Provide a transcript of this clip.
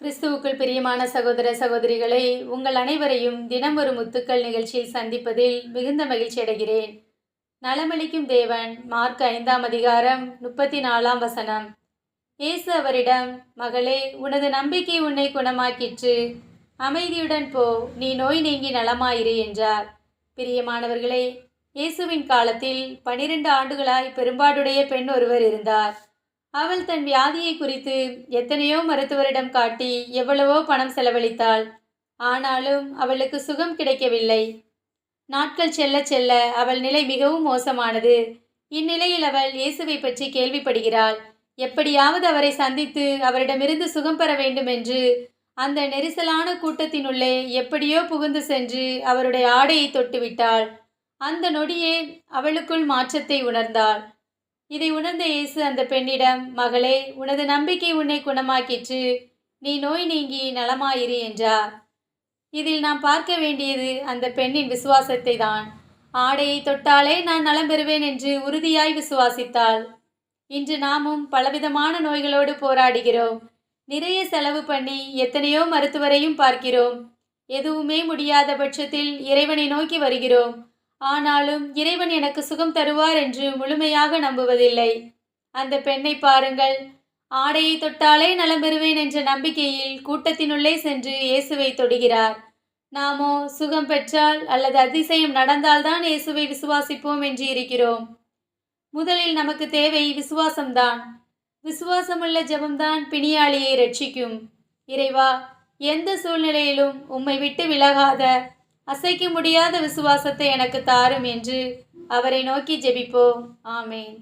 கிறிஸ்துவுக்குள் பிரியமான சகோதர சகோதரிகளை உங்கள் அனைவரையும் தினம் ஒரு முத்துக்கள் நிகழ்ச்சியில் சந்திப்பதில் மிகுந்த மகிழ்ச்சி அடைகிறேன். நலமளிக்கும் தேவன் மார்க் ஐந்தாம் அதிகாரம் முப்பத்தி நாலாம் வசனம். இயேசு அவரிடம் மகளே உனது நம்பிக்கை உன்னை குணமாக்கிற்று. அமைதியுடன் போ நீ நோய் நீங்கி நலமாயிரு என்றார். பிரியமானவர்களே இயேசுவின் காலத்தில் பனிரெண்டு ஆண்டுகளாய் பெரும்பாடுடைய பெண் ஒருவர் இருந்தார். அவள் தன் வியாதியை குறித்து எத்தனையோ மருத்துவரிடம் காட்டி எவ்வளவோ பணம் செலவழித்தாள். ஆனாலும் அவளுக்கு சுகம் கிடைக்கவில்லை. நாட்கள் செல்ல செல்ல அவள் நிலை மிகவும் மோசமானது. இந்நிலையில் அவள் இயேசுவை பற்றி கேள்விப்படுகிறாள். எப்படியாவது அவரை சந்தித்து அவரிடமிருந்து சுகம் பெற வேண்டும் என்று அந்த நெரிசலான கூட்டத்தினுள்ளே எப்படியோ புகுந்து சென்று அவருடைய ஆடையை தொட்டுவிட்டாள். அந்த நொடியே அவளுக்குள் மாற்றத்தை உணர்ந்தாள். இதை உணர்ந்த இயேசு அந்த பெண்ணிடம் மகளே உனது நம்பிக்கை உன்னை குணமாக்கிற்று. நீ நோய் நீங்கி நலமாயிரு என்றார். இதில் நாம் பார்க்க வேண்டியது அந்த பெண்ணின் விசுவாசத்தை தான் ஆடையை தொட்டாலே நான் நலம் பெறுவேன் என்று உறுதியாய் விசுவாசித்தாள். இன்று நாமும் பலவிதமான நோய்களோடு போராடுகிறோம். நிறைய செலவு பண்ணி எத்தனையோ மருத்துவரையும் பார்க்கிறோம். எதுவுமே முடியாத பட்சத்தில் இறைவனை நோக்கி வருகிறோம். ஆனாலும் இறைவன் எனக்கு சுகம் தருவார் என்று முழுமையாக நம்புவதில்லை. அந்த பெண்ணை பாருங்கள். ஆடையை தொட்டாலே நலம் பெறுவேன் என்ற நம்பிக்கையில் கூட்டத்தினுள்ளே சென்று இயேசுவை தொடுகிறார். நாமோ சுகம் பெற்றால் அல்லது அதிசயம் நடந்தால்தான் இயேசுவை விசுவாசிப்போம் என்று இருக்கிறோம். முதலில் நமக்கு தேவை விசுவாசம்தான். விசுவாசமுள்ள ஜபம்தான் பிணியாளியை ரட்சிக்கும். இறைவா எந்த சூழ்நிலையிலும் உம்மை விட்டு விலகாத அசைக்க முடியாத விசுவாசத்தை எனக்கு தாரும் என்று அவரை நோக்கி ஜெபிப்போம். ஆமேன்.